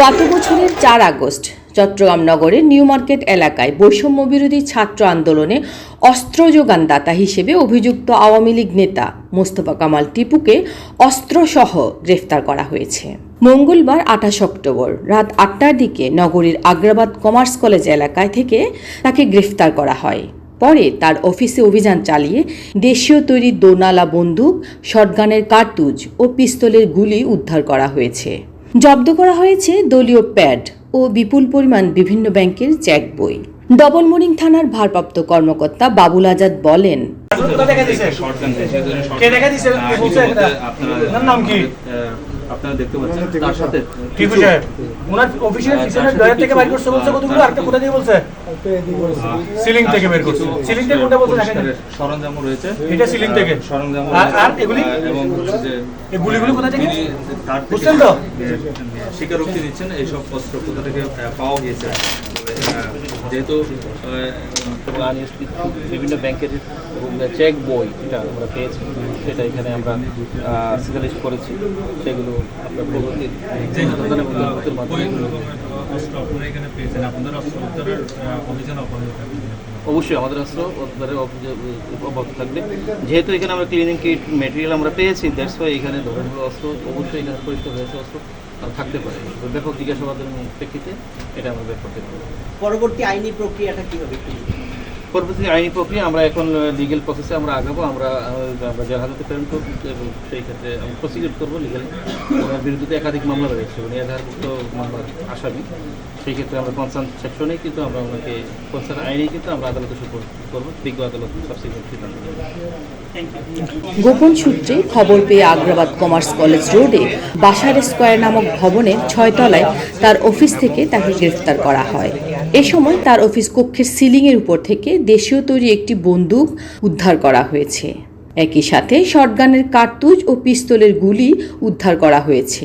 গত বছরের চার আগস্ট, চট্টগ্রাম নগরের নিউ মার্কেট এলাকায় বৈষম্য বিরোধী ছাত্র আন্দোলনে অস্ত্র যোগানদাতা হিসেবে অভিযুক্ত আওয়ামী লীগ নেতা মোস্তফা কামাল টিপুকে অস্ত্রসহ গ্রেফতার করা হয়েছে। মঙ্গলবার আঠাশ অক্টোবর রাত আটটার দিকে নগরীর আগ্রাবাদ কমার্স কলেজ এলাকায় থেকে তাকে গ্রেফতার করা হয়। পরে তার অফিসে অভিযান চালিয়ে দেশীয় তৈরি দোনালা বন্দুক শটগানের কার্তুজ ও পিস্তলের গুলি উদ্ধার করা হয়েছে। জব্দ করা হয়েছে দলীয় প্যাড ও বিপুল পরিমাণ বিভিন্ন ব্যাংকের চেক বই। ডবল মোরিং থানার ভারপ্রাপ্ত কর্মকর্তা বাবুল আজাদ বলেন নাম কি? আপনারা দেখতে পাচ্ছেন। তার সাথে টিপু সাহেব ওনার অফিসের পিছনের ডয়ার থেকে বাইর করছে বলছে কতগুলো আরেকটা কোথা থেকে বলছে? সিলিং থেকে বের করছে। সিলিং থেকে কোনটা বলছে দেখেন রয়েছে। এটা সিলিং থেকে। সরঞ্জাম আর- আর এগুলি? এবং হচ্ছে যে এই গুলিগুলো কোথা থেকে? বুঝছেন তো? স্বীকারোক্তি দিচ্ছেন এইসব অস্ত্র কোথা থেকে পাওয়া গিয়েছে? যেহেতু বিভিন্ন ব্যাংকের চেক বই, যেটা আমরা পেয়েছি, সেটা এখানে আমরা সিগনালাইজ করেছি। সেগুলো অবশ্যই আমাদের অস্ত্র অভ- অব্যাহত থাকবে। যেহেতু এখানে আমরা ক্লিনিং কিট মেটেরিয়াল আমরা পেয়েছি দ্যাটস ওয়াই এখানে ধরনের অস্ত্র অবশ্যই এখানে পরিষ্কার হয়েছে অস্ত্র। থাকতে পারে। তো ব্যাপক জিজ্ঞাসাবাদের প্রেক্ষিতে এটা আমরা বের করতে পারব পরবর্তী আইনি প্রক্রিয়াটা কি হবে পরবর্তী আইনি প্রক্রিয়া আমরা এখন লিগেল প্রসেসে আমরা আগাবো আমরা আমরা জেল হাজতে প্রেরণ করব এবং সেই ক্ষেত্রে আমরা প্রসিকিউট করব লিগালি ওনার বিরুদ্ধে একাধিক মামলা রয়েছে উনি এজাহারভুক্ত মামলার আসামি। সেই ক্ষেত্রে আমরা কনসার্ন সেকশনেই কিন্তু আমরা ওনাকে কনসার্ন আইনেই কিন্তু আমরা আদালতে সুপোর্ট করব বিজ্ঞ আদালত সাবসিকুয়েন্ট সিদ্ধান্ত গোপন সূত্রে খবর পেয়ে আগ্রাবাদ কমার্স কলেজ রোডে বাসার স্কোয়ার নামক ভবনের ছয়তলায় তার অফিস থেকে তাকে গ্রেফতার করা হয়। এ সময় তার অফিস কক্ষের সিলিংয়ের উপর থেকে দেশীয় তৈরি একটি বন্দুক উদ্ধার করা হয়েছে। একই সাথে শটগানের কার্তুজ ও পিস্তলের গুলি উদ্ধার করা হয়েছে।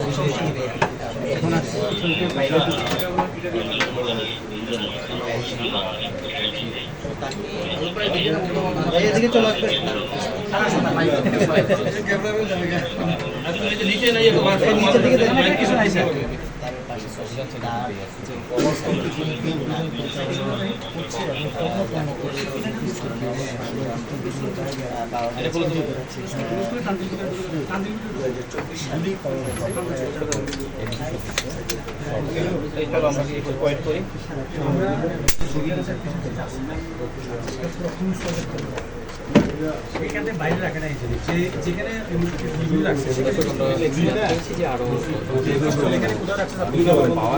এদিকে দিকে দেখেন কিছু নাই স্যার এই চলো আমরা কি একটু ওয়েট করি এখানে বাইরে রাখে নাই যে যেখানে রাখছে সেখানে কোথাও রাখছে পাওয়া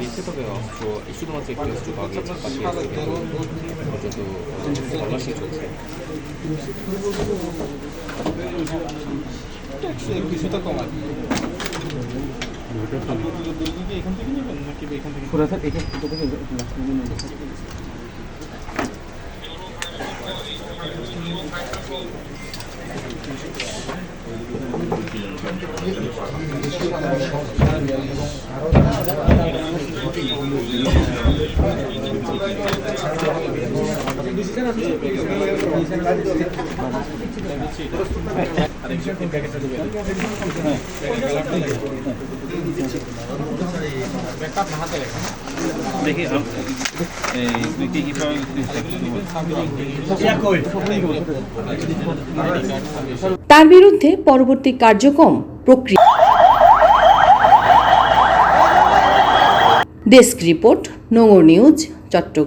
গিয়েছে তবে পাওয়া শুধুমাত্র পাওয়া কিন্তু যত তল্লাশি চলছে কিছুটা কম আর আম- এই তুই কি তার বিরুদ্ধে পরবর্তী কার্যক্রম প্রক্রিয়া। Desk report Nongor news Chattogram.